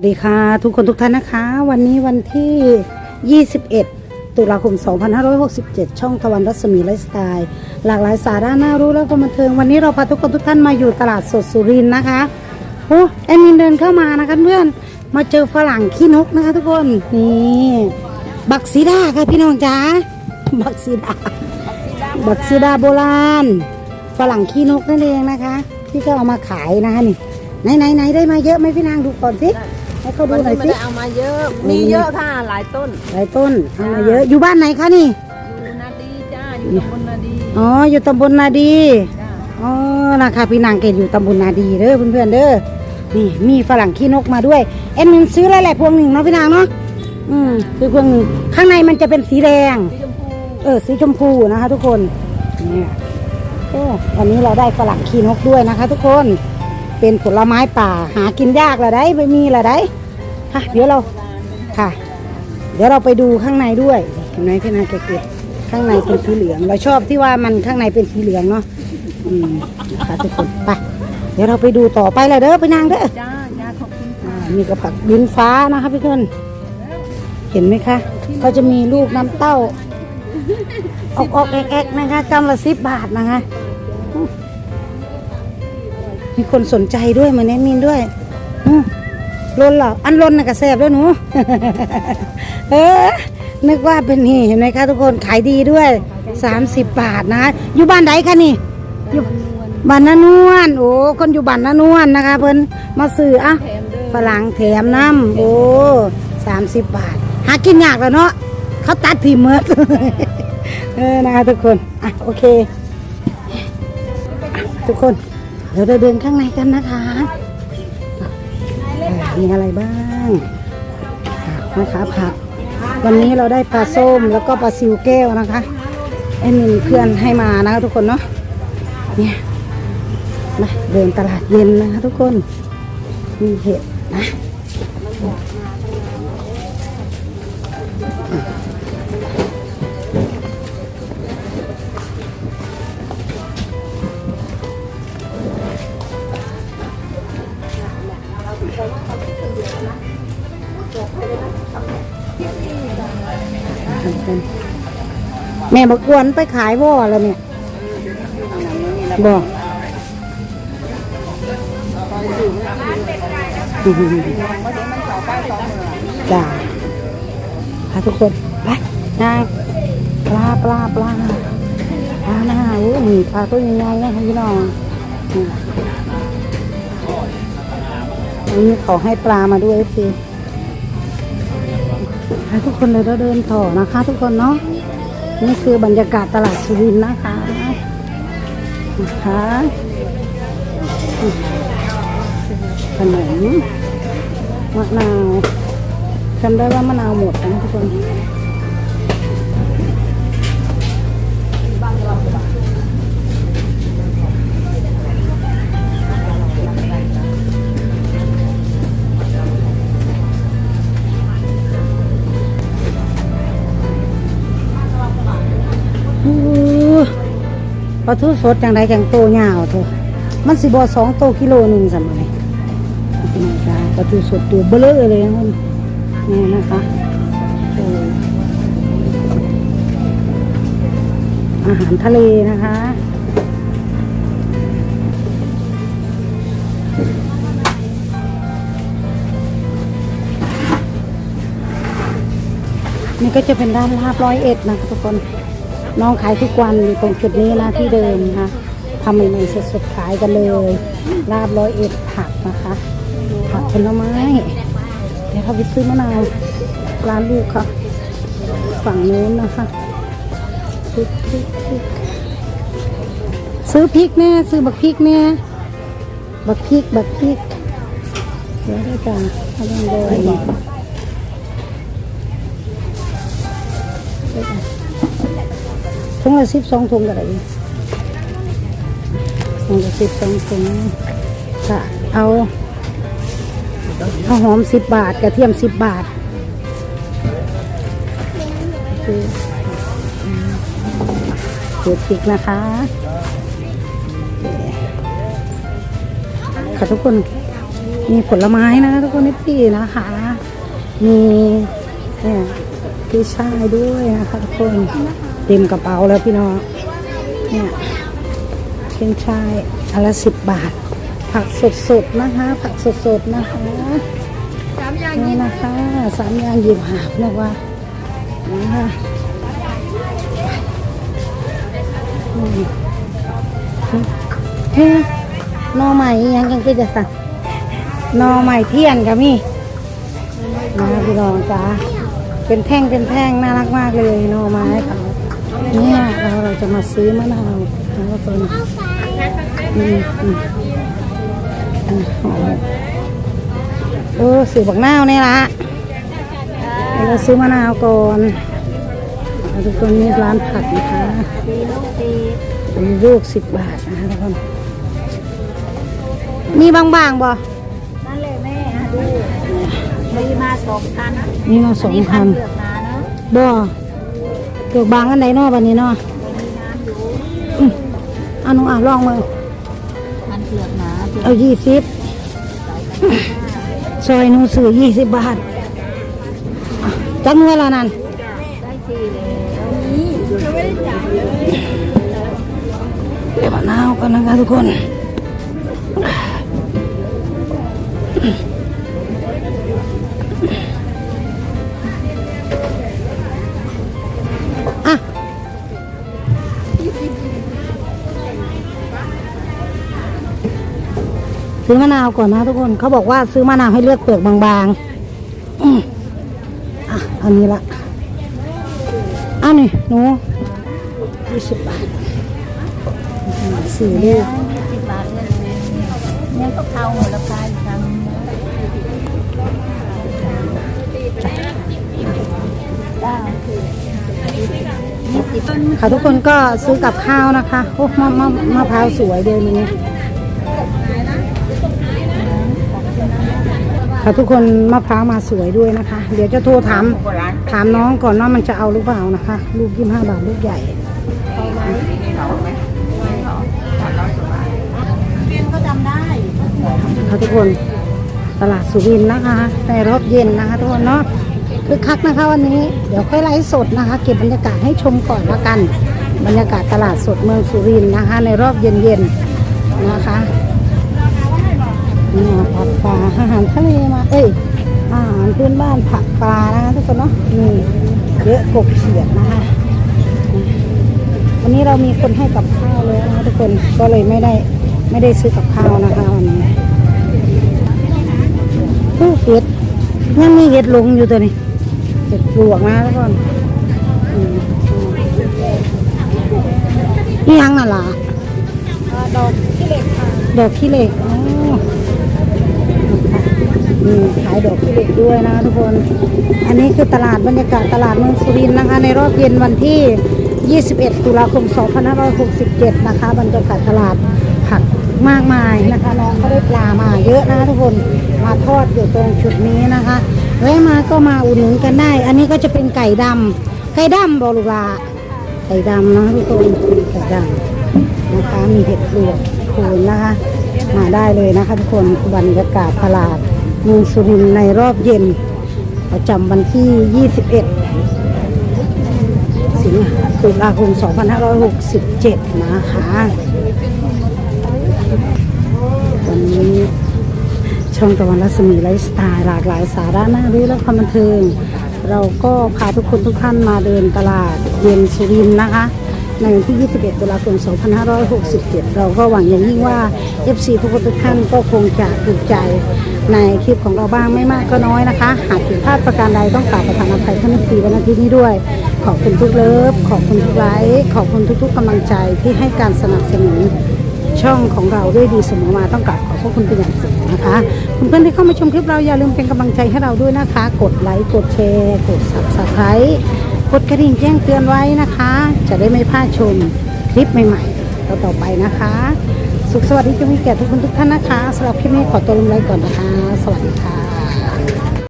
สวัสดีค่ะ ทุกคนทุกท่านนะคะ วันนี้วันที่ 21 ตุลาคม 2567 ช่องตะวันรัศมีไลฟ์สไตล์ หลากหลายสาระน่ารู้แล้วก็บันเทิง วันนี้เราพาทุกคนทุกท่านมาอยู่ตลาดสดสุรินทร์นะคะโอ้แอมินเดินเข้ามานะคะเพื่อนมาเจอฝรั่งขี้นกนะคะทุกคนนี่บักซีดาค่ะพี่น้องจ๋าบักซีดาบักซีดาโบราณฝรั่งขี้นกนั่นเองนะคะ ที่เขาเอามาขายนะคะนี่ไหนไหนไหนได้มาเยอะไหมพี่นางดูก่อนสิ ให้เขาดูวันหน่อยนี้ไม่สิได้เอามาเยอะ มีเยอะค่ะหลายต้น หลายต้นเอามาเยอะ อยู่บ้านไหนคะนี่ อยู่นาดีจ้า อยู่ตำบลนาดีอ๋อ อยู่ตำบลนาดี จ้าอ๋อนะคะพี่นางเกดอยู่ตำบลนาดีเด้อเพื่อนๆเด้อ นี่มีฝรั่งขี้นกมาด้วย เอ็นมินซื้อหลายๆพวงหนึ่งเนาะพี่นางเนาะ อืมซื้อพวงหนึ่งข้างในมันจะเป็นสีแดง สีชมพูเออสีชมพูนะคะ ทุกคนเนี่ยโอ้วันนี้เราได้ฝรั่งขี้นกด้วยนะคะ ทุกคน เป็นผลไม้ป่าหากินยากละได้ไม่มีละได้ค่ะเดี๋ยวเราค่ะ เดี๋ยวเราไปดูข้างในด้วยเห็นไหมพี่นาเก็บข้างในเป็นสีเหลือง เราชอบที่ว่ามันข้างในเป็นสีเหลืองเนาะอืมนะคะทุกคนไปเดี๋ยวเราไปดูต่อไปเลยเด้อไปนางเด้อจ้าจ้าขอบคุณอ่านี่ก็ผักดินฟ้านะคะพี่คนเห็นไหมคะเขาจะมีลูกน้ำเต้าออกออกแอกแอกนะคะกำละสิบบาทนะคะ มีคนสนใจด้วยเหมือนแอดมินด้วยอืมลนหรออันลนน่ะกระแสบด้วยหนูเออนึกว่าเป็นนี่เห็นไหมคะทุกคนขายดีด้วย 30 บาทนะ อยู่บ้านไหนคะนี่อยู่บ้านนานวลโอ้คนอยู่บ้านนานวลนะคะ เพิ่นมาซื้ออะฝรั่งแถมน้ำโอ้สามสิบบาท หากินยากแล้วเนาะเขาตัดทีเมิดเออนะคะทุกคนอะโอเค ทุกคน เดี๋ยวเราเดินข้างในกันนะคะมีอะไรบ้างนะคะผักวันนี้เราได้ปลาส้มแล้วก็ปลาซิวแก้วนะคะไอ้มีเพื่อนให้มานะคะทุกคนเนาะเนี่ยมาเดินตลาดเย็นนะคะทุกคนมีเห็ดนะ แม่บอกวนไปขายบ่อแล้วเนี่ยบอกจ้าพาทุกคนไปนาปลาปลาปลาปลาหน้าโอ้มีปลาตัวใหญ่ๆนะพี่น้องนี่เขาให้ปลามาด้วยสิ ให้ทุกคนเลยเราเดินต่อนะคะ ทุกคนเนาะนี่คือบรรยากาศตลาดสุรินทร์นะคะนะคะขนมมะนาวจำได้ว่ามะนาวหมดนะทุกคน ลาทูสดจังไดจังโตยาวเถอะมันสิบอสองโตกิโลหนึ่งสมัยนี่ค่ะปลาทูสดตัวเบลอเลยนะคุณนี่นะคะโอ้อาหารทะเลนะคะนี่ก็จะเป็นด้านลาบร้อยเอ็ดนะคะทุกคน น้องขายทุกวันอยู่ตรงจุดนี้นะที่เดิมนะคะทำใหม่ๆสดๆขายกันเลยลาบร้อยเอ็ดผักนะคะ ผักผลไม้ เดี๋ยวเราไปซื้อมะนาวร้านลูกค่ะ ฝั่งนู้นนะคะพริกพริกซื้อพริกแน่ซื้อบักพริกแน่บักพริกบักพริกเดี๋ยวได้จ้าเอาลงเลย ถุงละสิบสองถุงก็ได้ถุงละสิบสองถุงค่ะเอาเอาวหอมสิบบาทกระเทียมสิบบาทคือเปิดพริกนะคะค่ะทุกคนมีผลไม้นะทุกคนพี่นะคะ มีเนี่ยพี่ชายด้วยนะคะทุกคน เต็มกระเป๋าแล้วพี่น้องเนี่ยเป็นชายอันละสิบบาท ผักสดๆนะคะ ผักสดๆนะคะสามอย่างนี่นะคะสามอย่างหยิบหาบนะว่านะคะอืมเฮ้ยหนอใหม่ยังยังก็จะสั่งนอใหม่เที่ยนกับมี่มาพี่น้องจ้าเป็นแท่งเป็นแท่งน่ารักมากเลยนอไม้ค่ะ เนี่ยเราเราจะมาซื้อมะนาวนะคะตัวนี้อืมอืมอืมเอาเลยเออซื้อบักนาวนี่ละเราซื้อมะนาวก่อนเอาทุกคนนี่ร้านผักนะคะสีลูกสีมีลูกสิบบาทนะคะทุกคนมีบางๆบ่นั่นเลยแม่อะดูมีมาสองพันมีมาสองพันเลือกนาเนาะบ่ เกือบบางอันไหนเนาะบันนี้เนาะมีน้ำอยู่อืมเอาหนูอะลองมือพันเปลือกหนาเปลือกเอายี่สิบซอยหนูซื้อยี่สิบบาทอะจักเงินละนั่นได้สี่แล้วนี่ยังไม่ได้จ่ายเลยเก็บมะนาวกันนะคะทุกคนอะ ซื้อมะนาวก่อนนะทุกคนเขาบอกว่าซื้อมะนาวให้เลือกเปลือกบางๆอะอันนี้ละอ้านี่หนูยี่สิบบาทสี่ลูกสิบบาทเลยเนี่ยก็เข้าหัวละพายทำค่ะทุกคนก็ซื้อกับข้าวนะคะ โอ้มะมะมะพร้าวสวยเดินนี้ ค่ะทุกคนมะพร้าวมาสวยด้วยนะคะ เดี๋ยวจะโทรถามถามน้องก่อนว่ามันจะเอาหรือเปล่านะคะ ลูกยี่ห้าบาทลูกใหญ่ค่ะทุกคนตลาดสุรินนะคะในรอบเย็นนะคะทุกคนเนาะคือคักนะคะวันนี้เดี๋ยวค่อยไลฟ์สดนะคะ เก็บบรรยากาศให้ชมก่อนละกัน บรรยากาศตลาดสดเมืองสุรินนะคะ ในรอบเย็นๆนะคะนี่ผัก ปลาอาหารทะเลมา เอ้ยอาหารพื้นบ้านผักปลานะคะทุกคนเนาะนี่เยอะกบเขียดนะคะวันนี้เรามีคนให้กับข้าวเลยนะคะทุกคนก็เลยไม่ได้ไม่ได้ซื้อกับข้าวนะคะวันนี้ผู้เห็ดยังมีเห็ดหลงอยู่ตัวนี้เห็ดปลวกนะทุกคนอืมนี่ยังน่ะล่ะดอกที่เล็กค่ะดอกขี้เหล็กอ๋ อนี่ขายดอกขี้เล็กด้วยนะทุกคน อันนี้คือตลาดบรรยากาศตลาดเมืองสุรินทร์นะคะ ในรอบเย็นวันที่ 21 ตุลาคม 2567 นะคะบรรยากาศตลาดผักมากมายนะคะน้องก็ได้ปลามาเยอะนะทุกคนมาทอดอยู่ตรงจุดนี้นะคะแวะมาก็มาอุดหนุนกันได้ อันนี้ก็จะเป็นไก่ดำไก่ดำบอลูลาไก่ดำนะทุกคนไก่ดำนะคะมีเห็ดปลวกโคนนะคะมาได้เลยนะคะทุกคนบรรยากาศตลาด เมืองสุรินทร์ในรอบเย็น ประจำวันที่ 21 สิงหาตุลาคม 2567 นะคะวันนี้ช่องตะวันรัศมีไลฟ์สไตล์หลากหลายสาระน่ารู้และความบันเทิง เราก็พาทุกคนทุกท่านมาเดินตลาดเย็นสุรินทร์นะคะในวันที่ 21 ตุลาคม 2567 เราก็หวังอย่างยิ่งว่า FC ทุกคนทุกท่านก็คงจะถูกใจ ในคลิปของเราบ้างไม่มากก็น้อยนะคะ หากผิดพลาดประการใดต้องกราบประทานอภัยท่านทีวันอาทิตย์นี้ด้วย ขอบคุณทุกเลิฟขอบคุณทุกไลค์ขอบคุณทุก ๆกำลังใจที่ให้การสนับสนุนช่องของเราด้วยดีเสมอมาต้องกราบขอบพระคุณเป็นอย่างสูงนะคะคุณเพื่อนที่เข้ามาชมคลิปเราอย่าลืมเป็นกำลังใจให้เราด้วยนะคะ กดไลค์กดแชร์กด subscribe กดกระดิ่งแจ้งเตือนไว้นะคะ จะได้ไม่พลาดชมคลิปใหม่ๆต่อต่อไปนะคะ สุขสวัสดีจะมีแก่ทุกคนทุกท่านนะคะสำหรับคลิปนี้ขอตัวลงไลค์ก่อนนะคะ สวัสดีค่ะ